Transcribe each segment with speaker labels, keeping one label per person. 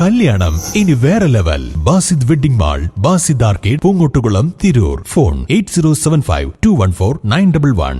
Speaker 1: കല്യാണം. ഇനി വേറെ level. Basid wedding mall Basid arcade Poongottukulam Tirur. Phone eight zero seven five two one four nine double one.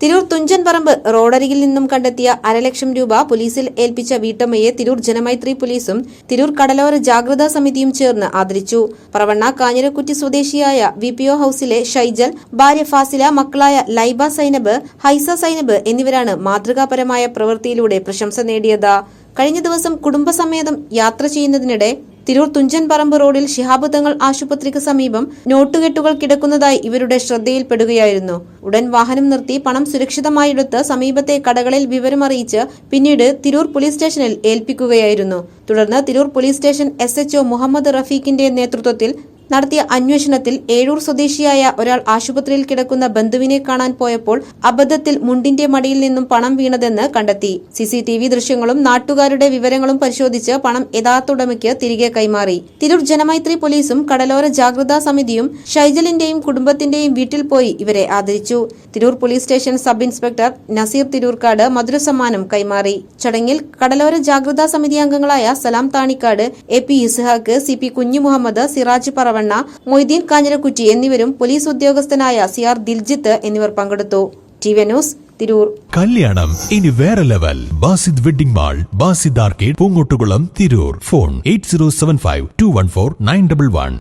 Speaker 2: Tirur Thunchan Parambu റോഡരികിൽ നിന്നും കണ്ടെത്തിയ അരലക്ഷം രൂപ പോലീസിൽ ഏൽപ്പിച്ച വീട്ടമ്മയെ തിരൂർ ജനമൈത്രി പോലീസും തിരൂർ കടലോര ജാഗ്രതാ സമിതിയും ചേർന്ന് ആദരിച്ചു. പറവണ്ണ കാഞ്ഞിരക്കുറ്റി സ്വദേശിയായ വി പി ഒ ഹൌസിലെ ഷൈജൽ ഭാര്യ ഫാസില മക്കളായ ലൈബ സൈനബ് ഹൈസ സൈനബ് എന്നിവരാണ് മാതൃകാപരമായ പ്രവൃത്തിയിലൂടെ പ്രശംസ നേടിയത്. കഴിഞ്ഞ ദിവസം കുടുംബസമേതം യാത്ര ചെയ്യുന്നതിനിടെ തിരൂർ തുഞ്ചൻ പറമ്പ് റോഡിൽ ശിഹാബ് തങ്ങൾ ആശുപത്രിക്ക് സമീപം നോട്ടുകെട്ടുകൾ കിടക്കുന്നതായി ഇവരുടെ ശ്രദ്ധയിൽപ്പെടുകയായിരുന്നു. ഉടൻ വാഹനം നിർത്തി പണം സുരക്ഷിതമായെടുത്ത് സമീപത്തെ കടകളിൽ വിവരമറിയിച്ച് പിന്നീട് തിരൂർ പോലീസ് സ്റ്റേഷനിൽ ഏൽപ്പിക്കുകയായിരുന്നു. തുടർന്ന് Tirur police station S Muhammad റഫീഖിന്റെ നേതൃത്വത്തിൽ നടത്തിയ അന്വേഷണത്തിൽ ഏഴൂർ സ്വദേശിയായ ഒരാൾ ആശുപത്രിയിൽ കിടക്കുന്ന ബന്ധുവിനെ കാണാൻ പോയപ്പോൾ അബദ്ധത്തിൽ മുണ്ടിന്റെ മടിയിൽ നിന്നും പണം വീണതെന്ന് കണ്ടെത്തി. സിസിടിവി ദൃശ്യങ്ങളും നാട്ടുകാരുടെ വിവരങ്ങളും പരിശോധിച്ച് പണം യഥാർത്ഥ ഉടമയ്ക്ക് തിരികെ കൈമാറി. തിരൂർ ജനമൈത്രി പോലീസും കടലോര ജാഗ്രതാ സമിതിയും ഷൈജലിന്റെയും കുടുംബത്തിന്റെയും വീട്ടിൽ പോയി ഇവരെ ആദരിച്ചു. Tirur police station sub inspector Nazeer Tirurkad മധുരസമ്മാനം കൈമാറി. ചടങ്ങിൽ കടലോര ജാഗ്രതാ സമിതി അംഗങ്ങളായ Salam Thanikkad A P Ishaq C P Kunju Muhammad Siraj Paravanna Moideen Kanjirakutti എന്നിവരും പോലീസ് ഉദ്യോഗസ്ഥനായ സി ആർ ദിൽജിത്ത് എന്നിവർ പങ്കെടുത്തു. T V news Tirur.
Speaker 1: കല്യാണം ഇനി വേറെ level. Basid wedding mall Basid arcade Poongottukulam Tirur. Phone eight zero seven five two one four nine double one.